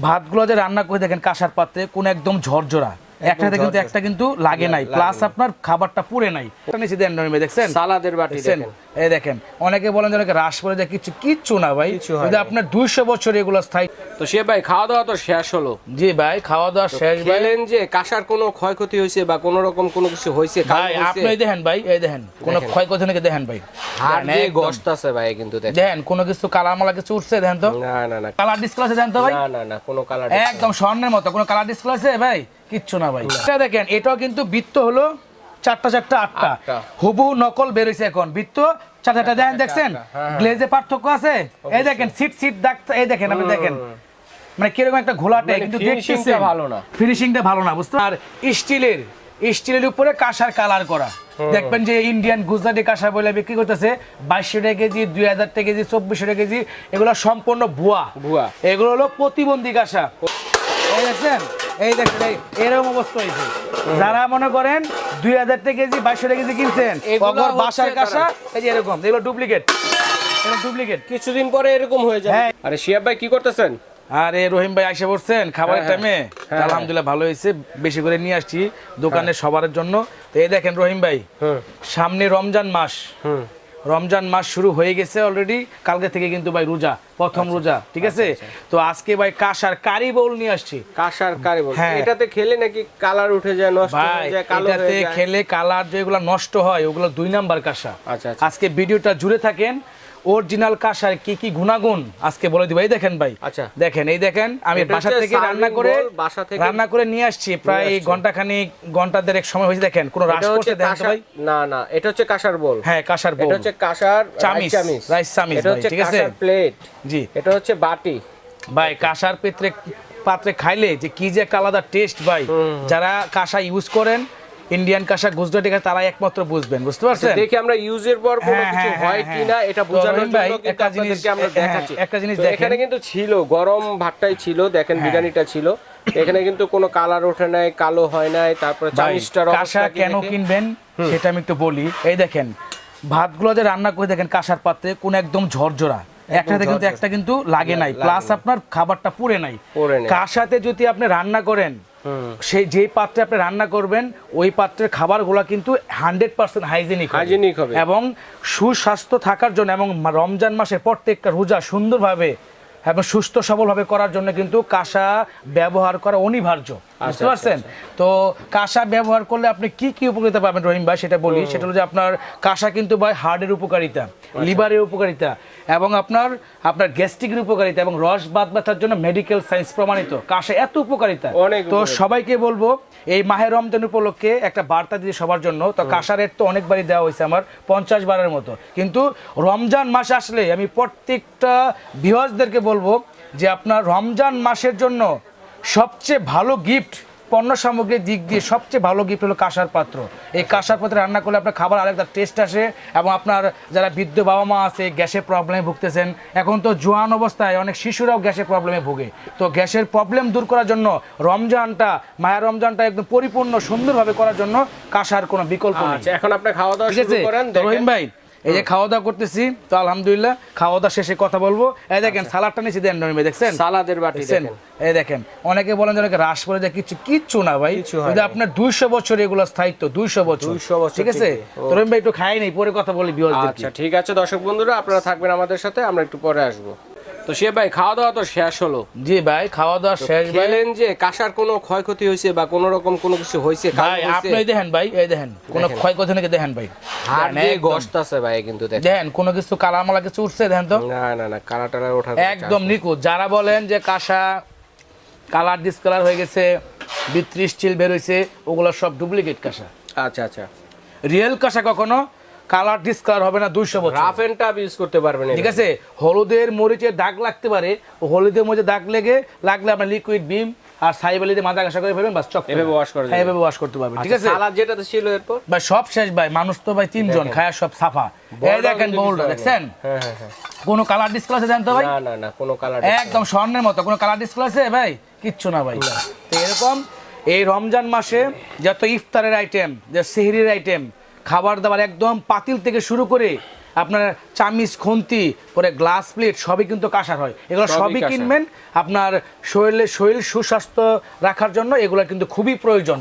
ভাতগুলো যে রান্না করে দেখেন কাঁসার পাত্রে কোন একদম ঝরঝরা। একটাতে কিন্তু একটা কিন্তু লাগে নাই। প্লাস আপনার খাবারটা পুড়ে নাই। নিচে দেন দেখছেন? সালাদের বাটি দেখেন। এই দেখেন অনেকে বলেন যে অনেকে রাস পরে যায় কিছু কিচ্ছু না ভাই। যদি আপনার দুইশো বছর এগুলো স্থায়ী তো সে ভাই খাওয়া দাওয়া তো শেষ হলো। জি ভাই খাওয়া দাওয়া শেষ ভাই। খেলেন যে কাঁসার কোনো ক্ষয়ক্ষতি হয়েছে বা কোনো রকম কোনো কিছু হয়েছে ভাই আপনি দেখেন ভাই এই দেখেন কোন। ক্ষয়ক্ষতি নাকি দেখেন ভাই? হাড় দেখেন, দিয়ে গস্ত আছে ভাই কিন্তু দেখেন। দেখেন কোনো কিছু কালার মালা কিছু উঠছে দেখেন তো? না না না। কালার ডিসপ্লে আছে দেখেন তো ভাই? না না না কোনো কালার একদম স্বর্ণের মতো কোনো কালার ডিসপ্লে আছে ভাই? কিচ্ছু না ভাই। এটা দেখেন এটাও কিন্তু বৃত্ত হলো চারটা চারটা আটটা। হুবু নকল বেরোইছে এখন। বৃত্ত চারটা দেখেন দেখছেন? হ্যাঁ, গ্লেজে পার্থক্য আছে? এই দেখেন সিট সিট দাগ এই দেখেন আপনি দেখেন। মানে কীরকম একটা ঘোলাটে মানে কিন্তু টা ভালো না। ফিনিশিংটা ভালো না বুঝতে আর স্টিলের স্টিলের উপরে কাঁসার কালার করা। দেখবেন যে ইন্ডিয়ান গুজরাটি কাঁসা বলে বিক্রি করতেছে বাইশশো টাকা কেজি দুই হাজার টাকা কেজি চব্বিশশো টাকা কেজি। এগুলো সম্পূর্ণ ভুয়া। ভুয়া। এগুলো হলো প্রতিবন্ধী কাঁসা। এই দেখছেন? এই দেখছেন এই এরকম অবস্থা হয়েছে। যারা মনে করেন দুই হাজার টাকা কেজি বাইশশো টাকা কেজি কিনছেন বাসার কাঁসা এই যে এরকম এগুলো ডুপ্লিকেট এগুলো ডুপ্লিকেট কিছুদিন পরে এরকম হয়ে যাবে। হ্যাঁ। আরে শিয়াব ভাই কি করতেছেন? আরে রহিম ভাই আইসা পড়ছেন খাবারের হ্যাঁ, টাইমে হ্যাঁ। আলহামদুলিল্লাহ ভালো হয়েছে বেশি করে নিয়ে আসছি দোকানে সবার জন্য। তো এই দেখেন রহিম ভাই সামনে রমজান মাস। হুম। রমজান মাস শুরু হয়ে গেছে অলরেডি কালকে থেকে কিন্তু ভাই রোজা প্রথম আচ্ছা, রোজা ঠিক আছে? তো আজকে ভাই কাঁসার কারি বল নিয়ে আসছি। কাঁসার কারি বল হ্যাঁ। এটাতে খেলে নাকি কালার উঠে যায় নষ্ট হয়ে যায় কালো এটাতে হয়ে যায়? খেলে কালার যেগুলো নষ্ট হয় ওগুলো দুই নাম্বার কাঁসা। আচ্ছা আচ্ছা। আজকে ভিডিওটা জুড়ে থাকেন অরিজিনাল কাঁসার কি কি গুণাগুণ? আজকে বলে দিব। এই দেখেন ভাই। আচ্ছা। দেখেন এই দেখেন আমি বাসা থেকে রান্না করে বাসা থেকে রান্না করে নিয়ে আসছি। প্রায় আসছেন। ঘণ্টা দেড়েক সময় হয়েছে। দেখেন কোনো রাস এটা করছে দেখেন ভাই। না না এটা হচ্ছে কাঁসার বল হ্যাঁ কাঁসার এটা বউল হচ্ছে কাঁসার চামিচ, চামিচ। rice চামিচ এটা হচ্ছে ঠিক আছে? কাঁসার প্লেট জি। এটা হচ্ছে বাটি। ভাই কাঁসার পেত্রে পাত্রে খাইলে যে কি যে আলাদা টেস্ট ভাই। যারা কাঁসা ইউজ করেন ইন্ডিয়ান কাঁসা গুজরাটি কাঁসা তারা একমাত্র বুঝবেন বুঝতে পারছেন? দেখি আমরা ইউজের পর কোনো হ্যাঁ, কিছু হ্যাঁ, হয় হ্যাঁ, কিনা এটা বোঝানোর ভাই, জন্য একটা জিনিস- আমরা দেখাচ্ছি। একটা জিনিস দেখেন। এখানে কিন্তু ছিল গরম ভাতটাই ছিল দেখেন। বিরিয়ানিটা ছিল। এখানে কিন্তু কোনো কালার ওঠে নাই কালো হয় নাই তারপরে ভাই, চামিচটার কাঁসা কেন কিনবেন? সেটা আমি একটু বলি। এই দেখেন ভাতগুলো যে রান্না করে দেখেন কাঁসার পাত্রে কোন একদম ঝরঝরা। একটাতে কিন্তু একটা কিন্তু লাগে নাই। প্লাস আপনার খাবারটা পুড়ে নাই। কাঁসাতে যদি আপনি রান্না করেন। সেই যে পাত্রে আপনি রান্না করবেন ওই পাত্রের খাবারগুলো কিন্তু হান্ড্রেড পার্সেন্ট হাইজেনিক হাইজেনিক হবে। এবং সুস্বাস্থ্য থাকার জন্য এবং রমজান মাসের প্রত্যেকটা রোজা সুন্দরভাবে এবং সুস্থ সবলভাবে করার জন্য কিন্তু কাঁসা ব্যবহার করা অনিবার্য। বুঝতে আচ্ছা, পারছেন? তো কাঁসা ব্যবহার করলে আপনি কি কি উপকারিতা পাবেন রহিম ভাই সেটা বলি। সেটা হলো যে আপনার কাঁসা কিন্তু ভাই হার্টের উপকারিতা আচ্ছা। লিভারের উপকারিতা এবং আপনার আপনার গ্যাস্ট্রিকের উপকারিতা এবং রস বাদ ব্যথার জন্য মেডিকেল সায়েন্স প্রমাণিত। কাঁসা এত উপকারিতা। তো সবাইকে বলব এই মাহে রমজান উপলক্ষে একটা বার্তা দিয়ে সবার জন্য। তো কাঁসা রেট তো অনেকবারই দেওয়া হয়েছে আমার পঞ্চাশ বারের মতো। কিন্তু রমজান মাস আসলে আমি প্রত্যেকটা বিহজদেরকে বলব যে আপনার রমজান মাসের জন্য সবচেয়ে ভালো গিফট পণ্য সামগ্রীর দিক দিয়ে সবচেয়ে ভালো গিফট হলো কাঁসার পাত্র। এই কাঁসার পাত্রে রান্না করলে আপনার খাবার আরেকটা টেস্ট আসে এবং আপনার যারা বৃদ্ধ বাবা মা আছে গ্যাসের প্রবলেমে ভুগতেছেন। এখন তো জোয়ান অবস্থায় অনেক শিশুরাও গ্যাসের প্রবলেমে ভোগে। তো গ্যাসের প্রবলেম দূর করার জন্য রমজানটা মায়া রমজানটা একদম পরিপূর্ণ সুন্দরভাবে করার জন্য কাঁসার কোনো বিকল্প নেই। আচ্ছা এখন আপনি খাওয়া দাওয়া শুরু করেন রহিম ভাই এই যে খাওয়া দাওয়া করতেছি তো আলহামদুলিল্লাহ খাওয়া দাওয়া শেষে কথা বলব। এই দেখেন সালাদটা নিচে দেন নরমে দেখছেন? সালাদের বাটি দেখেন। এই দেখেন অনেকে বলেন যে রাস পরে যায় কিছু কিচ্ছু না ভাই। যদি আপনার দুইশো বছর এগুলো স্থায়িত্ব দুইশো বছর। 200 বছর ঠিক আছে? তরুণ ভাই একটু খাই নেই পরে কথা বলি আচ্ছা ঠিক আছে দর্শক বন্ধুরা আপনারা থাকবেন আমাদের সাথে আমরা একটু পরে আসব। তো সে ভাই খাওয়া দাওয়া তো শেষ হলো। জি ভাই খাওয়া দাওয়া শেষ খেলেন যে কাঁসার কোনো ক্ষয়ক্ষতি হয়েছে বা কোনো রকম কোনো কিছু হয়েছে ভাই আপনি দেখেন ভাই এই দেখেন কোন। ক্ষয়ক্ষতি নাকি দেখেন ভাই? দেখেন, দিয়ে একদম। আছে ভাই কিন্তু দেখেন। দেখেন কোনো কিছু কালার মালা কিছু উঠছে দেখেন তো? না না না কালা টালা ওঠার একদম নিখুঁত। যারা বলেন যে কাঁসা কালার ডিসকালার হয়ে গেছে বিত্রিশ স্টিল বের হয়েছে ওগুলো সব ডুপ্লিকেট কাঁসা। আচ্ছা আচ্ছা। রিয়েল কাঁসা কখনো? কালার ডিসকালার হবে না দুইশো বছর রাফ এন্ড টাফ ইউজ করতে পারবেন ঠিক আছে? হলুদের মরিচে দাগ লাগতে পারে। হলুদের মধ্যে দাগ লেগে লাগলে আপনার লিকুইড বিম আর সাইবালিতে মাথা ঘাসা করে ফেলবেন বাস চক এভাবে wash করা। হ্যাঁ এভাবে ওয়াশ করতে পারবেন। ঠিক আছে? সালাদ যেটাতে ছিল এরপর? ভাই সব শেষ ভাই মানুষ তো ভাই তিনজন। খায়া সব সাফা। এই দেখেন হয় না। দেখছেন? হ্যাঁ হ্যাঁ হ্যাঁ। কোনো কালার ডিসকালার আছে জানতো ভাই? না না না কোনো কালার একদম স্বর্ণের মতো কোনো কালার ডিসপ্লে আছে? ভাই কিচ্ছু না ভাই। তো এরকম এই রমজান মাসে যত ইফতারের আইটেম যে সেহরির আইটেম খাবার দাবার একদম পাতিল থেকে শুরু করে আপনার চামিচ খুন্তি পরে গ্লাস প্লেট সবই কিন্তু কাঁসার হয়। এগুলো সবই কিনবেন আপনার শরীরে শরীর সুস্বাস্থ্য রাখার জন্য এগুলো কিন্তু খুবই প্রয়োজন।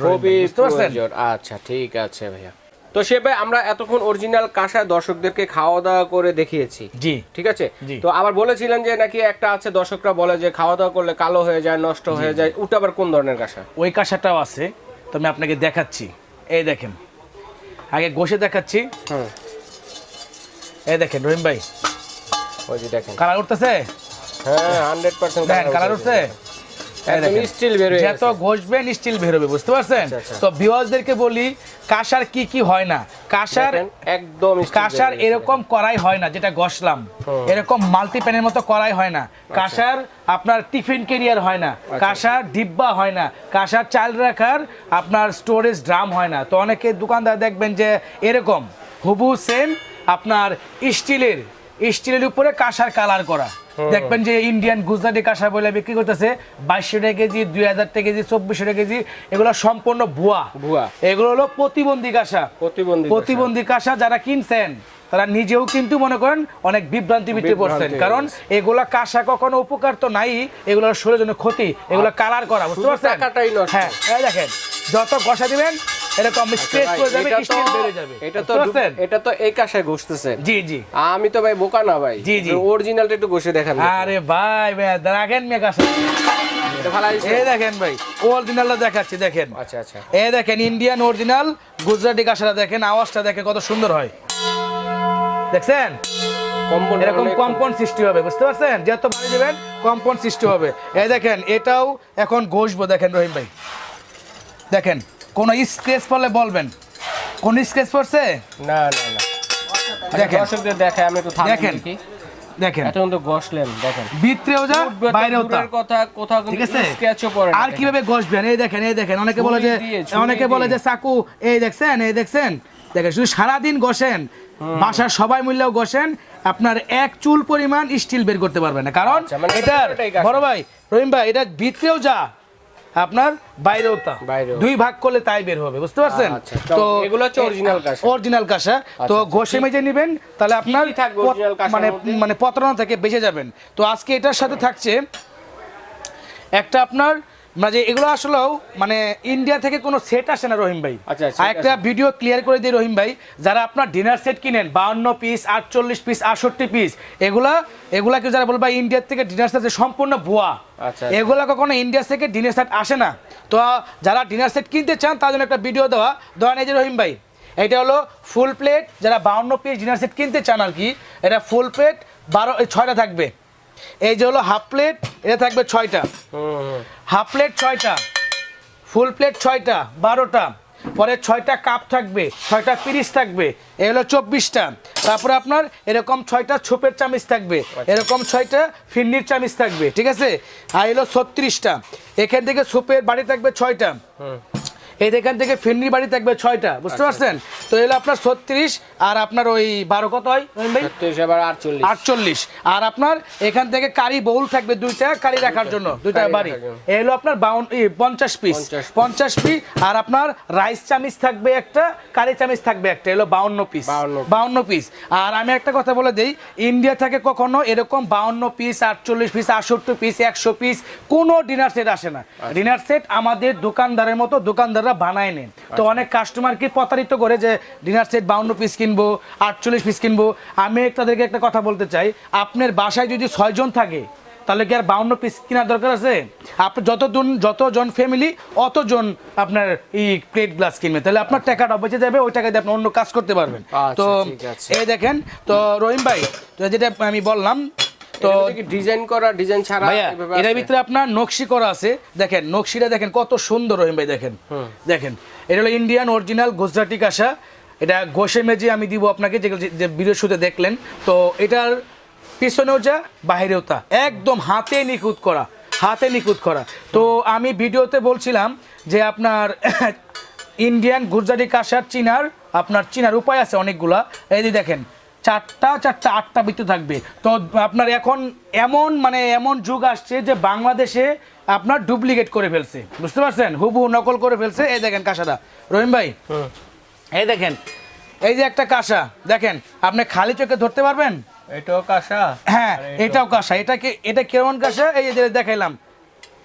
আচ্ছা ঠিক আছে ভাইয়া। তো সে ভাই আমরা এতক্ষণ অরিজিনাল কাঁসা দর্শকদেরকে খাওয়া দাওয়া করে দেখিয়েছি। জি। ঠিক আছে। তো আবার বলেছিলেন যে নাকি একটা আছে দর্শকরা বলে যে খাওয়া দাওয়া করলে কালো হয়ে যায় নষ্ট হয়ে যায়। ওটা আবার কোন ধরনের কাঁসা ওই কাঁসাটাও আছে তো আমি আপনাকে দেখাচ্ছি। এই দেখেন আগে ঘষে দেখাচ্ছি। হুম এই দেখেন রহিম ভাই। ওই যে দেখেন। কালার উঠতেছে? হ্যাঁ হান্ড্রেড পার্সেন্ট দেখেন কালার উঠছে। হয়ে যত ঘষবেন স্টিল বেরোবে বুঝতে পারছেন? আচ্ছা, আচ্ছা। তো ভিউয়ার্সদেরকে বলি কাঁসার কি কি হয় না? কাঁসার একদম কাশার কাঁসার। এরকম করাই হয় না যেটা গসলাম এরকম মাল্টি প্যানের মতো করাই হয় না। কাঁসার আপনার টিফিন কেরিয়ার হয় না। কাশার কাঁসার ডিব্বা হয় না। কাঁসার চাল রাখার আপনার স্টোরেজ ড্রাম হয় না। তো অনেকে দোকানদার দেখবেন যে এরকম হুবু সেম আপনার স্টিলের স্টিলের উপরে কাঁসার কালার করা। দেখবেন যে ইন্ডিয়ান গুজরাটি কাঁসা বলে বিক্রি করতেছে বাইশশো টাকা কেজি দুই হাজার টাকা কেজি চব্বিশশো টাকা কেজি। এগুলো সম্পূর্ণ ভুয়া। ভুয়া। এগুলো হলো প্রতিবন্ধী কাঁসা। প্রতিবন্ধী। প্রতিবন্ধী কাঁসা যারা কিনছেন তারা নিজেও কিন্তু মনে করেন অনেক বিভ্রান্তি ভিতরে বিভ্রান্তি পড়ছেন কারণ এগুলা কাঁসা কখনো উপকার তো নাই এগুলো শরীরের জন্য ক্ষতি এগুলো কালার করা বুঝতে পারছেন? হ্যাঁ দেখেন যত কষা দিবেন এরকম স্ট্রেচ করে যাবে এটা তো- স্টিল বেড়ে যাবে। এটা তো এটা তো এই কাঁসায় ঘষতেছে জি জি। আমি তো ভাই বোকা না ভাই। জি, জি। অরিজিনালটা একটু ঘষে দেখান আরে ভাই ভাই রাখেন মে কাঁসা। এটা ভালো হয়েছে? এই দেখেন ভাই অরিজিনালটা দেখাচ্ছি দেখেন। আচ্ছা আচ্ছা। এই দেখেন ইন্ডিয়ান অরিজিনাল গুজরাটি কাঁসাটা দেখেন আওয়াজটা দেখে কত সুন্দর হয়। দেখছেন? কম্পন এরকম কম্পন সৃষ্টি হবে বুঝতে পারছেন? যত বাড়ি দেবেন কম্পন সৃষ্টি হবে। এই দেখেন এটাও এখন ঘষবো দেখেন রহিম ভাই। দেখেন কোন স্ক্রেচ পড়লে বলবেন। কোন স্ক্রেচ পড়ছে? না না না। দেখেন। দর্শকদের দেখে আমি একটু দেখেন। দেখেন। এত কিন্তু ঘষলেন দেখেন। ভিতরেও যা বাইরেও তা। কথা কোথাও কিন্তু স্কেচও পড়ে আর কীভাবে ঘষবেন? এই দেখেন এই দেখেন অনেকে বলে যে অনেকে বলে যে চাকু এই দেখছেন এই দেখছেন? দেখেন শুধু সারাদিন ঘষেন। বাসার সবাই মিললেও ঘষেন আপনার এক চুল পরিমাণ স্টিল বের করতে পারবেন না। কারণ আচ্ছা, মানে কাঁসা। বড় ভাই রহিম ভাই এটা ভিতরেও যা। আপনার বাইরেও তা দুই ভাগ করলে তাই বের হবে বুঝতে পারছেন? আচ্ছা, তো এগুলো হচ্ছে অরিজিনাল কাঁসা। অরিজিনাল কাঁসা। তো আচ্ছা, ঘষে মেজে নেবেন তাহলে আপনার মানে মানে প্রতারণা থেকে বেঁচে যাবেন। তো আজকে এটার সাথে থাকছে একটা আপনার মানে এগুলো আসলেও মানে ইন্ডিয়া থেকে কোনো সেট আসে না রহিম ভাই। আচ্ছা, একটা ভিডিও ক্লিয়ার করে দিই রহিম ভাই যারা আপনার ডিনার সেট কিনেন বাউন্ন পিস আটচল্লিশ পিস আটষট্টি পিস এগুলা এগুলাকে যারা বলবা ইন্ডিয়ার থেকে ডিনার সেট সম্পূর্ণ ভুয়া। আচ্ছা। এগুলা কখনো ইন্ডিয়া থেকে ডিনার সেট আসে না। তো যারা ডিনার সেট কিনতে চান তার জন্য একটা ভিডিও দেওয়া। দেওয়া নেই যে রহিম ভাই এটা হলো ফুল প্লেট যারা বাউন্ন পিস ডিনার সেট কিনতে চান আর কি এটা ফুল প্লেট বারো ছয়টা থাকবে। এই যে হলো হাফ প্লেট এটা থাকবে ছয়টা। হাফ প্লেট ছয়টা ফুল প্লেট ছয়টা বারোটা। পরে ছয়টা কাপ থাকবে ছয়টা পিরিচ থাকবে এ হলো চব্বিশটা। তারপরে আপনার এরকম ছয়টা ছোপের চামিচ থাকবে এরকম ছয়টা ফিন্নির চামিচ থাকবে ঠিক আছে? আর এলো ছত্রিশটা। এখান থেকে সুপের বাড়ি থাকবে ছয়টা। এখান থেকে ফিন্নির বাড়ি থাকবে ছয়টা বুঝতে পারছেন? তো এলো আপনার ছত্রিশ আর আপনার ওই বারো কত হয় আটচল্লিশ। আর আপনার এখান থেকে কারি বউল থাকবে দুইটা কারি রাখার জন্য দুইটা বাড়ি। আপনার বাউন পঞ্চাশ পিস পঞ্চাশ পিস আর আপনার রাইস চামিচ থাকবে একটা কারি চামিচ থাকবে একটা এলো বাউন্ন পিস 52 বাউন্ন পিস আর আমি একটা কথা বলে দিই ইন্ডিয়া থেকে কখনো এরকম বাউন্ন পিস আটচল্লিশ পিস আটষট্টি পিস একশো পিস কোনো ডিনার সেট আসে না। আচ্ছা। ডিনার সেট আমাদের দোকানদারের মতো দোকানদাররা বানায় নেন। আচ্ছা। তো অনেক কাস্টমারকে প্রতারিত করে যে ডিনার সেট বাউন্ন পিস কিনবো আটচল্লিশ পিস কিনবো। আমি তাদেরকে একটা কথা বলতে চাই আপনার বাসায় যদি ছয়জন থাকে তাহলে কি আর বাউন্ন পিস কেনার দরকার আছে? আপনি যতজন যতজন ফ্যামিলি অতজন আপনার এই প্লেট গ্লাস কিনবে। তাহলে আপনার টাকাটা বেঁচে যাবে ওই টাকা দিয়ে আপনি অন্য কাজ করতে পারবেন। আচ্ছা, তো এই দেখেন তো রহিম ভাই তো যেটা আমি বললাম তো ডিজাইন করা ডিজাইন ছাড়া এটার ভিতরে আপনার নকশি করা আছে। দেখেন নকশিটা দেখেন কত সুন্দর রহিম ভাই দেখেন। দেখেন এটা হলো ইন্ডিয়ান অরিজিনাল গুজরাটি কাঁসা। এটা গোসে মেজে আমি দিব আপনাকে যে- ভিডিও শুতে দেখলেন। তো এটার পিছনেও যা বাইরেও তা। একদম হাতে নিখুঁত করা, হাতে নিখুঁত করা। তো আমি ভিডিওতে বলছিলাম যে আপনার ইন্ডিয়ান গুজরাটি কাঁসার চিনার, আপনার চিনার উপায় আছে অনেকগুলা। এই যে দেখেন, চারটা চারটা, আটটা বৃত্ত থাকবে। তো আপনার এখন এমন মানে এমন যুগ আসছে যে বাংলাদেশে আপনার ডুপ্লিকেট করে ফেলছে। বুঝতে পারছেন? হুবু নকল করে ফেলছে। এই দেখেন কাঁসাটা। রহিম ভাই এই দেখেন এই যে একটা কাঁসা দেখেন আপনি খালি চোখে ধরতে পারবেন? এটাও কাঁসা? হ্যাঁ এটাও কাঁসা। এটা কি এটা কেমন কাঁসা? এই যে দেখাইলাম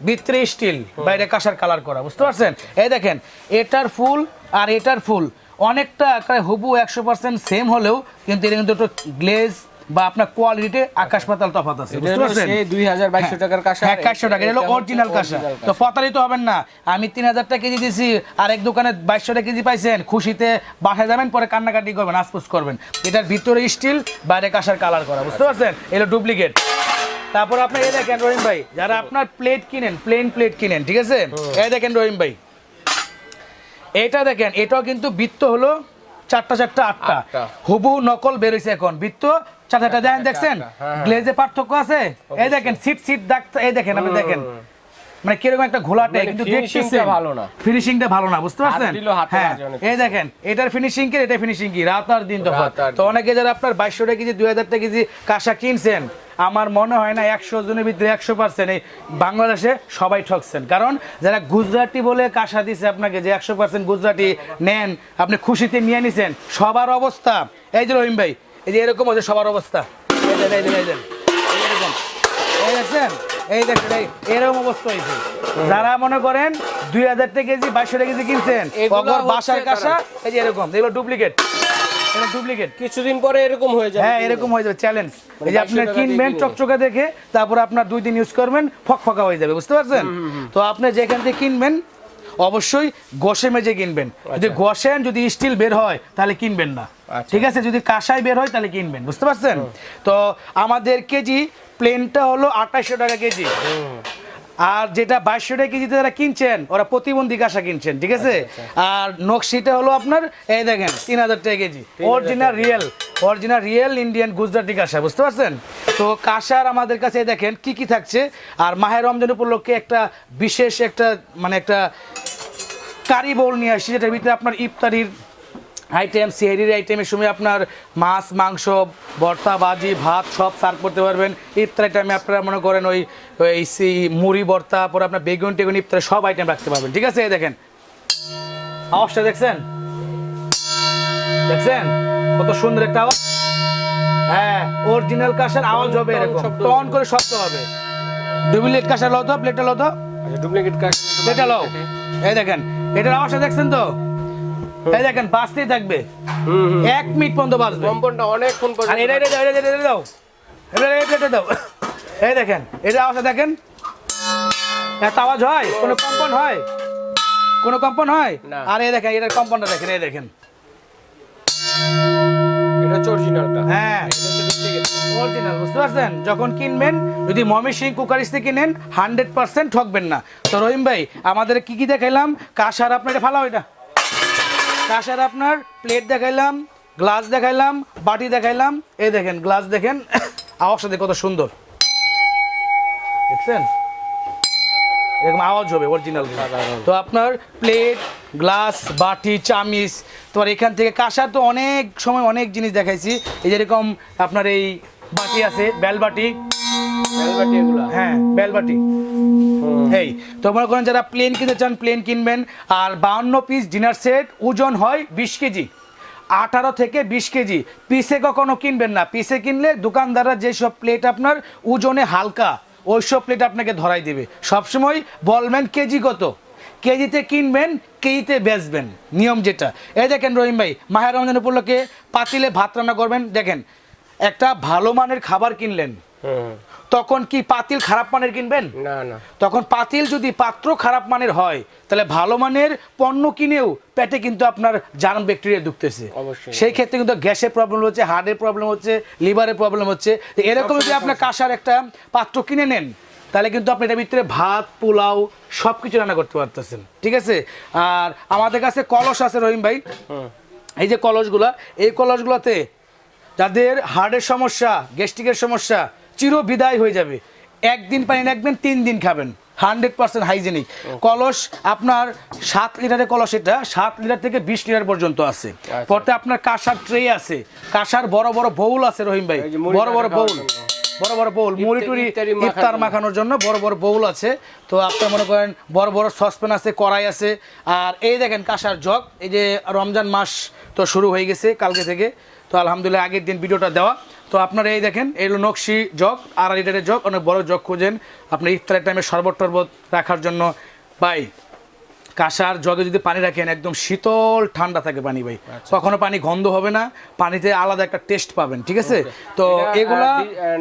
ভিতরে স্টিল বাইরে কাঁসার কালার করা বুঝতে পারছেন? এই দেখেন এটার ফুল আর এটার ফুল অনেকটা হুবু একশো পার্সেন্ট সেম হলেও কিন্তু এটা কিন্তু একটু গ্লেজ বা আপনার কোয়ালিটিতে আকাশ পাতাল তফাত আছে বুঝতে পারছেন? সেই 2200 টাকার কাঁসা, হ্যাঁ কাঁসশো টাকা এটা হলো অরিজিনাল কাঁসা তো। প্রতারিত হবেন না। আমি তিন হাজার টাকা কেজি দিছি আর এক দোকানে বাইশশো টাকা কেজি পাইছেন। খুশিতে বাসায় যাবেন পরে কান্নাকাটি করবেন আসপুস করবেন। এটার ভিতরে স্টিল বাইরে কাঁসার কালার করা বুঝতে পারছেন? এটা ডুপ্লিকেট তারপর আপনি এই দেখেন রহিম ভাই যারা আপনার প্লেট কিনেন প্লেন প্লেট কিনেন ঠিক আছে? এই দেখেন রহিম ভাই। এটা দেখেন এটাও কিন্তু বৃত্ত হলো চারটা চারটা আটটা। আটটা। হুবু নকল বেরোইছে এখন। বৃত্ত চারটা দেখেন দেখছেন? হ্যাঁ, হ্যাঁ। গ্লেজে পার্থক্য আছে? এই দেখেন সিট সিট দাগ এই দেখেন আপনি দেখেন। মানে কীরকম একটা ঘোলাটে মানে কিন্তু টা ভালো না। ফিনিশিংটা ভালো না বুঝতে পারছেন? হ্যাঁ। এই দেখেন এটার ফিনিশিং কি? এটা ফিনিশিং কি? রাত আর দিন তফাৎ। তো অনেকে যারা আপনার বাইশশো টাকা কেজি দুই হাজার টাকা কেজি কাঁসা কিনছেন আমার মনে হয় না একশো জনের ভিতরে একশো পার্সেন্ট এই বাংলাদেশে সবাই ঠকছেন। কারণ যারা গুজরাটি বলে কাঁসা দিছে আপনাকে যে একশো পার্সেন্ট গুজরাটি নেন আপনি খুশিতে নিয়ে নিছেন সবার অবস্থা। এই যে রহিম ভাই এই যে এরকম হচ্ছে সবার অবস্থা। এই দেন এই দেন এই দেন। এই এরকম। এই দেখছেন? এই দেখেন এই এরকম অবস্থা হয়েছে। যারা মনে করেন দুই হাজার টাকা কেজি বাইশশো টাকা কেজি কিনছেন বাসার কাঁসা এই যে এরকম এগুলো ডুপ্লিকেট। এটা ডুপ্লিকেট। কিছুদিন পরে এরকম হয়ে যাবে হ্যাঁ এরকম হয়ে যাবে চ্যালেঞ্জ এই যে আপনি কিনবেন কিনবেন। চকচকে দেখে তারপর আপনার দুই দিন ইউজ করবেন ফক ফকা হয়ে যাবে বুঝতে পারছেন? তো আপনি যেখান থেকে কিনবেন অবশ্যই গোসে মেজে কিনবেন। যদি গোসেন যদি স্টিল বের হয় তাহলে কিনবেন না। আচ্ছা। ঠিক আছে? যদি কাঁসাই বের হয় তাহলে কিনবেন। বুঝতে পারছেন? তো আমাদের কেজি প্লেনটা হলো আঠাশশো টাকা কেজি। আর যেটা বাইশশো টাকা কেজিতে যারা কিনছেন ওরা প্রতিবন্ধী কাঁসা কিনছেন ঠিক আছে? আর নকশিটা হলো আপনার এই দেখেন তিন হাজার টাকা kg. Original real original real Indian Gujarati কাঁসা বুঝতে পারছেন? তো কাঁসার আমাদের কাছে এই দেখেন কি কি থাকছে? আর মাহের রমজান উপলক্ষে একটা বিশেষ একটা মানে একটা কারি বোল নিয়ে আসছি যেটার ভিতরে আপনার ইফতারির আইটেম সেহরির আইটেমের সময় আপনার মাছ মাংস ভর্তা বাজি ভাত সব সার্ভ করতে পারবেন। ইফতারের টাইমে আপনারা মনে করেন ওই ওই সি- মুড়ি ভর্তা পরে আপনার বেগুন টেগুন ইফতারে সব আইটেম রাখতে পারবেন। ঠিক আছে এই দেখেন। আওয়াজটা দেখছেন? দেখছেন? কত সুন্দর একটা আওয়াজ। হ্যাঁ অরিজিনাল কাঁসার আওয়াজ হবে এরকম। টন করে শব্দ হবে। ডুপ্লিকেট কাঁসা লো তো প্লেটটা লো তো। আচ্ছা ডুপ্লিকেট কাঁসা এটা লও। এই দেখেন এটার আওয়াজটা দেখছেন তো? এই দেখেন থাকবে। এক মিনিট পর্যন্ত বাজবে কম্পনটা অনেকক্ষণ আর পর্যন্ত এটা এটা দাও এটা এটা দাও। এটা এটা এটা দাও। এই দেখেন এটা আওয়াজটা দেখেন। এত আওয়াজ হয়? কোনো কম্পন হয়? কোনো কম্পন হয়? আর এই দেখেন এটার কম্পনটা দেখেন এই দেখেন। হ্যাঁ। অরিজিনাল বুঝতে পারছেন? যখন কিনবেন যদি মমি সিং কুকারিস থেকে কিনেন হান্ড্রেড পার্সেন্ট ঠকবেন না। তো রহিম ভাই আমাদের কি কি দেখাইলাম? কাঁসার আপনার এটা ফালাও এটা। কাঁসার আপনার প্লেট দেখাইলাম গ্লাস দেখাইলাম বাটি দেখাইলাম এই দেখেন গ্লাস দেখেন আওয়াজটা দেখে কত সুন্দর। দেখছেন? এরকম আওয়াজ হবে অরিজিনাল তো আপনার প্লেট গ্লাস বাটি চামিচ তোমার এখান থেকে কাঁসার তো অনেক সময় অনেক জিনিস দেখাইছি। এই যেরকম আপনার এই বাটি আছে বেল বাটি বেলবাটি হ্যাঁ বেল বাটি হুম। এই তো মনে করেন যারা প্লেন কিনতে চান প্লেন কিনবেন আর বাউন্ন পিস ডিনার সেট ওজন হয় বিশ কেজি। আঠারো থেকে বিশ কেজি। পিসে কখনো কিনবেন না। পিসে কিনলে দোকানদাররা যেসব প্লেট আপনার ওজনে হালকা ওইসব প্লেট আপনাকে ধরাই দেবে। সবসময় বলবেন কেজি কত। কেজিতে কিনবেন কেজিতে বেচবেন। নিয়ম যেটা। এই দেখেন রহিম ভাই মাহের রমজান উপলক্ষে পাতিলে ভাত রান্না করবেন। দেখেন একটা ভালো মানের খাবার কিনলেন। তখন কি পাতিল খারাপ মানের কিনবেন? না না। তখন পাতিল যদি পাত্র খারাপ মানের হয় তাহলে ভালো মানের পণ্য কিনেও পেটে কিন্তু আপনার জার্ম ব্যাকটেরিয়া ঢুকতেছে। সেই ক্ষেত্রে কিন্তু গ্যাসের প্রবলেম হচ্ছে হার্টের প্রবলেম হচ্ছে লিভারের প্রবলেম হচ্ছে। এরকম যদি আপনার কাঁসার একটা পাত্র কিনে নেন তাহলে কিন্তু আপনি এটার ভিতরে ভাত পোলাও সব কিছু রান্না করতে পারতেছেন। ঠিক আছে? আর আমাদের কাছে কলস আছে রহিম ভাই। এই যে কলসগুলা এই কলসগুলোতে যাদের হার্টের সমস্যা গ্যাস্ট্রিকের সমস্যা চির বিদায় হয়ে যাবে। একদিন পানি রাখবেন তিন দিন খাবেন। Hundred percent hygienic. কলস আপনার সাত লিটারের কলস এটা সাত লিটার থেকে বিশ লিটার পর্যন্ত আছে। পরতে আপনার কাঁসার ট্রে আছে। কাঁসার বড় বড় বউল আছে রহিম ভাই। বড় বড় বউল বড় বড় বোল মুড়ি টুরি ইফতারি মাখানোর জন্য। বড় বড় বোল আছে। তো আপনার মনে করেন বড় বড় সসপ্যান আছে কড়াই আছে। আর এই দেখেন কাঁসার জগ। এই যে রমজান মাস তো শুরু হয়ে গেছে কালকে থেকে। তো আলহামদুলিল্লাহ আগের দিন ভিডিওটা দেওয়া। তো আপনারা এই দেখেন এই হলো নকশি জগ আড়াই লিটারের জগ অনেক বড় জগ খুঁজেন। আপনি ইফতারের টাইমে শরবত টরবত রাখার জন্য পাই কাঁসার জগে যদি পানি রাখেন একদম শীতল ঠান্ডা থাকে পানি ভাই। কখনো পানি গন্ধ হবে না পানিতে আলাদা একটা টেস্ট পাবেন ঠিক আছে? তো এগুলা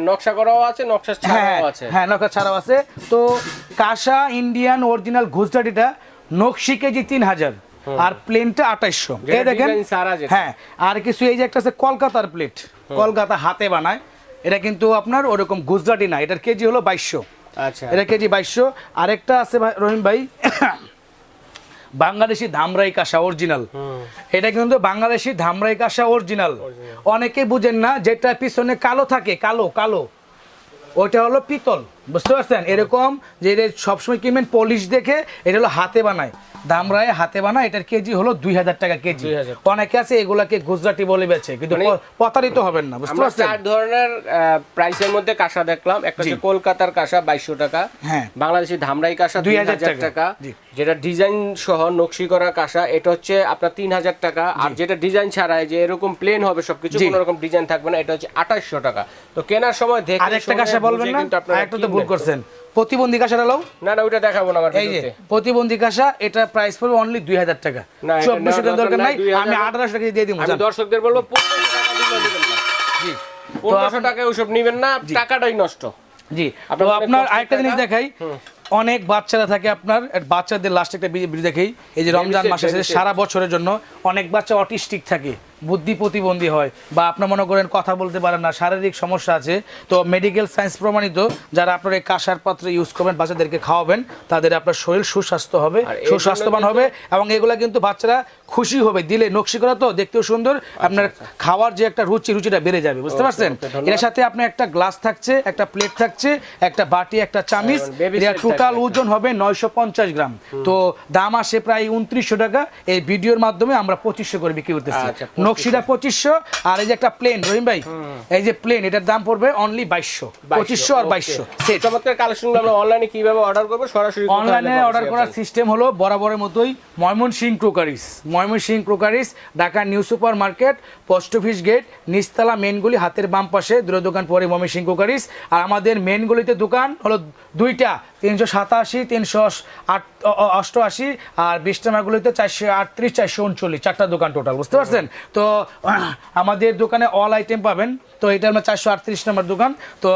নকশা করাও আছে নকশা হ্যাঁ ছাড়াও আছে। হ্যাঁ নকশা ছাড়াও আছে। তো কাঁসা ইন্ডিয়ান অরিজিনাল গুজরাটিটা নকশি কেজি তিন হাজার। আর প্লেনটা আঠাইশশো। এই দেখেন। হ্যাঁ আর কিছু এই যে একটা আছে কলকাতার প্লেট কলকাতা হাতে বানায়। এটা কিন্তু আপনার ওরকম গুজরাটি না এটার কেজি হলো বাইশশো। আচ্ছা। এটা কেজি বাইশশো। আরেকটা আছে ভাই- রহিম ভাই বাংলাদেশি ধামরাই কাঁসা অরিজিনাল এটা কিন্তু বাংলাদেশি ধামরাই কাঁসা অরিজিনাল অনেকে বুঝেন না যেটা পিছনে কালো থাকে কালো কালো। ওইটা হলো পিতল। বুঝতে পারছেন? এরকম যে এটা সবসময় কিনবেন পলিশ দেখে এটা হলো হাতে বানায়। দামরায় হাতে বানায় এটার কেজি হলো দুই হাজার টাকা কেজি। অনেকে আছে এগুলাকে গুজরাটি বলে বেছে কিন্তু মানে- প্রতারিত হবেন না বুঝতে পারছেন? চার ধরনের প্রাইসের মধ্যে কাঁসা দেখলাম। একটা হচ্ছে কলকাতার কাঁসা বাইশশো টাকা। হ্যাঁ। বাংলাদেশি ধামরাই কাঁসা দুই হাজার টাকা। যেটা ডিজাইন সহ নকশি করা কাঁসা এটা হচ্ছে আপনার তিন হাজার টাকা। আর যেটা ডিজাইন ছাড়াই যে এরকম প্লেন হবে সবকিছু। কোনো রকম ডিজাইন থাকবে না এটা হচ্ছে আঠাশশো টাকা। তো কেনার সময় দেখে আরেকটা কাঁসা বলবেন না? আরেকটা তো ভুল। করছেন। প্রতিবন্ধী কাঁসাটা লাও। না না ওইটা দেখাবো না আমার এই যে প্রতিবন্ধী কাঁসা এটা প্রাইস পড়বে অনলি দুই হাজার টাকা। না, এটা দরকার নাই আমি আঠারোশো টাকা দিয়ে দিব আমি দর্শকদের বলব পনেরোশো টাকা দিলেও নিবেন না। জি। পনেরোশো টাকা ওইসব নিবেন না টাকাটাই নষ্ট। জি। আপনার তো অনেক আপনার আরেকটা জিনিস দেখাই। অনেক বাচ্চারা থাকে আপনার বাচ্চাদের লাস্ট একটা ভিডিও দেখাই। এই যে রমজান মাসে সারা বছরের জন্য অনেক বাচ্চা অটিস্টিক থাকে। বুদ্ধি প্রতিবন্ধী হয় বা আপনার মনে করেন কথা বলতে পারেন না শারীরিক সমস্যা আছে তো মেডিকেল সায়েন্স প্রমাণিত যারা আপনার এই কাঁসার পাত্র ইউজ করবেন বাচ্চাদেরকে খাওয়াবেন তাদের আপনার শরীর সুস্বাস্থ্য হবে সুস্বাস্থ্যবান হবে এবং এগুলা কিন্তু বাচ্চারা খুশি হবে। দিলে নকশি করা তো দেখতেও সুন্দর আপনার খাওয়ার যে একটা রুচি রুচিটা বেড়ে যাবে বুঝতে পারছেন? এর সাথে আপনার একটা গ্লাস থাকছে একটা প্লেট থাকছে একটা বাটি একটা চামিচ টোটাল ওজন হবে নয়শো পঞ্চাশ গ্রাম। তো দাম আসে প্রায় উনত্রিশশো টাকা। এই ভিডিওর মাধ্যমে আমরা পঁচিশশো করে বিক্রি করতেছি। আচ্ছা, 2500 নকশিটা পঁচিশশো আর এই যে একটা প্লেন রহিম ভাই এই যে প্লেন এটার দাম পড়বে অনলি বাইশশো পঁচিশশো আর. বাইশশো চমৎকার কালেকশনগুলো আমরা অনলাইনে কীভাবে অর্ডার করব সরাসরি অনলাইনে অর্ডার করার সিস্টেম হলো বরাবরের মতোই ময়মন Mymensingh crockeries Mymensingh crockeries Dhaka new super market post office gate নিচতলা মেনগুলি হাতের বাম পাশে দূরে দোকান পরে ময়মনসিং ক্রোকারিস আর আমাদের মেনগুলিতে দোকান হলো দুইটা তিনশো সাতাশি তিনশো আট অষ্টআশি আর বিশ টাকাগুলিতে চারশো আটত্রিশ চারশো উনচল্লিশ চারটা দোকান টোটাল বুঝতে পারছেন? তো আমাদের দোকানে অল আইটেম পাবেন তো এটা আমার চারশো আটত্রিশ নম্বর দোকান তো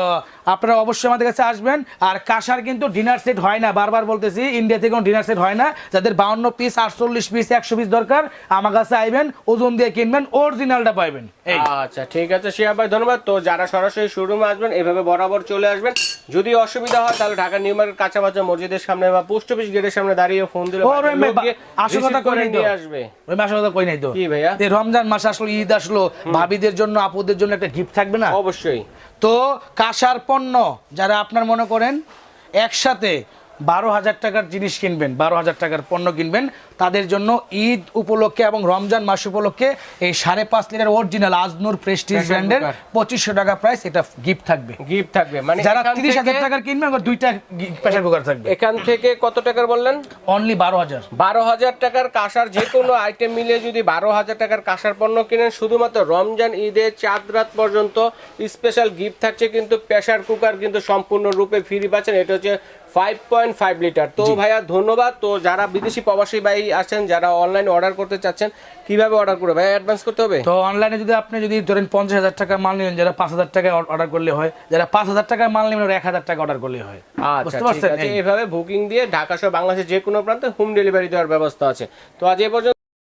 আপনারা অবশ্যই আমাদের কাছে আসবেন আর কাঁসার কিন্তু ডিনার সেট হয় না বারবার বলতেছি ইন্ডিয়া থেকে কোনো ডিনার সেট হয় না যাদের বাউন্ন পিস আটচল্লিশ পিস একশো পিস দরকার আমার কাছে আইবেন ওজন দিয়ে কিনবেন অরিজিনালটা পাইবেন এই। আচ্ছা ঠিক আছে শিয়া ভাই ধন্যবাদ তো যারা সরাসরি শোরুমে আসবেন এভাবে বরাবর চলে আসবেন। যদি অসুবিধা হয় তাহলে ঢাকা নিউ মার্কেট কাঁচাবাজার মসজিদের সামনে বা পোস্ট অফিস গেটের সামনে দাঁড়িয়ে ফোন দিলে করে। নিয়ে আসবে। ওই মাসের কথা কই নাই তো? কি ভাইয়া? রমজান মাস আসলো ঈদ আসলো ভাবিদের জন্য আপুদের জন্য একটা গিফট থাকবে না? অবশ্যই। তো কাঁসার পণ্য যারা আপনার মনে করেন একসাথে বারো হাজার টাকার জিনিস কিনবেন বারো হাজার টাকার পণ্য কিনবেন তাদের জন্য ঈদ উপলক্ষে এবং রমজান মাস উপলক্ষে এই সাড়ে পাঁচ লিটার অরিজিনাল আজনুর প্রেস্টিজ ব্র্যান্ডের পঁচিশশো টাকা প্রাইস এটা গিফট থাকবে। গিফট থাকবে। মানে যারা তিরিশ হাজার টাকার কিনবে দুইটা প্রেশার কুকার থাকবে। এখান থেকে কত টাকার বললেন? অনলি বারো হাজার। বারো হাজার টাকার কাঁসার যে কোনো আইটেম মিলিয়ে যদি বারো হাজার টাকার কাঁসার পণ্য কিনেন শুধুমাত্র রমজান ঈদে চাঁদ রাত পর্যন্ত স্পেশাল গিফট থাকছে কিন্তু প্রেসার কুকার কিন্তু সম্পূর্ণ রূপে ফ্রি পাচ্ছেন। এটা হচ্ছে ফাইভ পয়েন্ট ফাইভ লিটার তো ভাইয়া ধন্যবাদ। তো যারা বিদেশি প্রবাসী ভাই আছেন যারা অনলাইন অর্ডার করতে চাচ্ছেন কীভাবে অর্ডার করবে? ভাই অ্যাডভান্স করতে হবে? তো অনলাইনে যদি আপনি যদি ধরেন পঞ্চাশ হাজার টাকা মাল নেবেন যারা পাঁচ হাজার টাকা অর্ডার করলে হয় যারা পাঁচ হাজার টাকায় মাল নেবেন এক হাজার টাকা অর্ডার করলে হয়। আচ্ছা বুঝতে পারছেন? এইভাবে বুকিং দিয়ে ঢাকা সহ বাংলাদেশের যে কোনো প্রান্তে হোম ডেলিভারি দেওয়ার ব্যবস্থা আছে। তো আজ এ পর্যন্ত